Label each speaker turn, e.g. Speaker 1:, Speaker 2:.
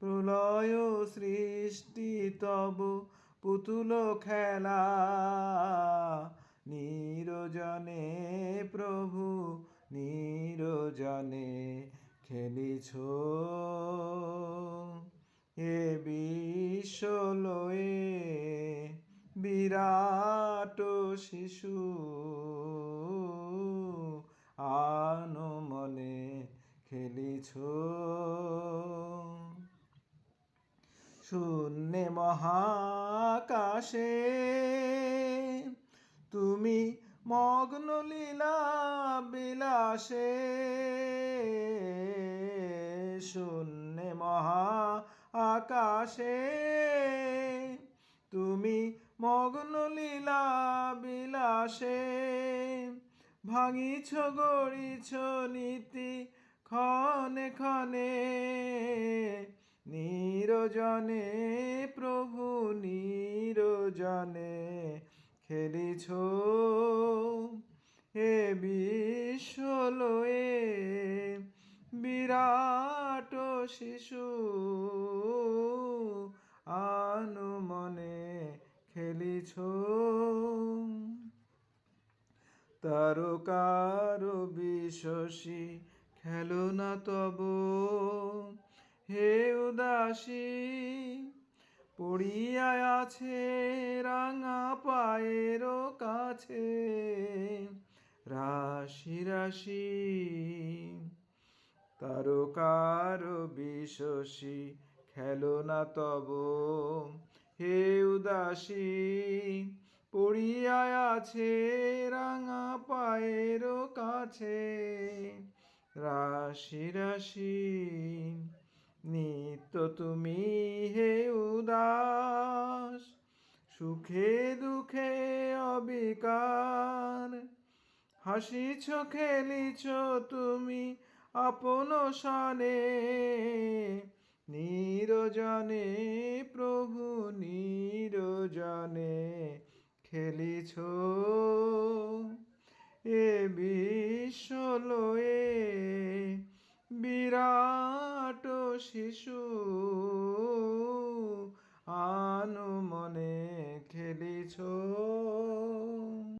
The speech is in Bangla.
Speaker 1: প্রলয় সৃষ্টি তব পুতুল খেলা। নিরজনে প্রভু, নিরজনে খেলিছ। এ বিশ্বলয়ে বিরাট শিশু। আনো মনে খেলিছ। শূন্যে মহাকাশে। তুমি মগ্ন লীলা বিলাসে শূন্যে মহা আকাশে তুমি মগ্ন লীলা বিলাসে ভাঙিছ, গড়িছ নীতি ক্ষণে ক্ষণে। নিরজনে, প্রভু নিরজনে খেলিছ। এ বিশ্বলয়ে, বিরাট শিশু আনু মনে খেলিছ। তারকার বিশ্বসী খেলো না তব। হে উদাসী পড়িয়া আছে রাঙা পায়ের কাছে। রাশি রাশি, তারকার বিশ্বসী খেলো না তব। হে উদাসী পড়িয়া আছে রাঙা পায়ের কাছে। রাশি রাশি নিত্য তুমি হে উদাস, সুখে দুঃখে অবিকার। হাসিছ খেলিছ তুমি আপন সনে নিরজনে প্রভু নিরজনে খেলিছ। এ বিশ্বলয়ে বিরাট শিশু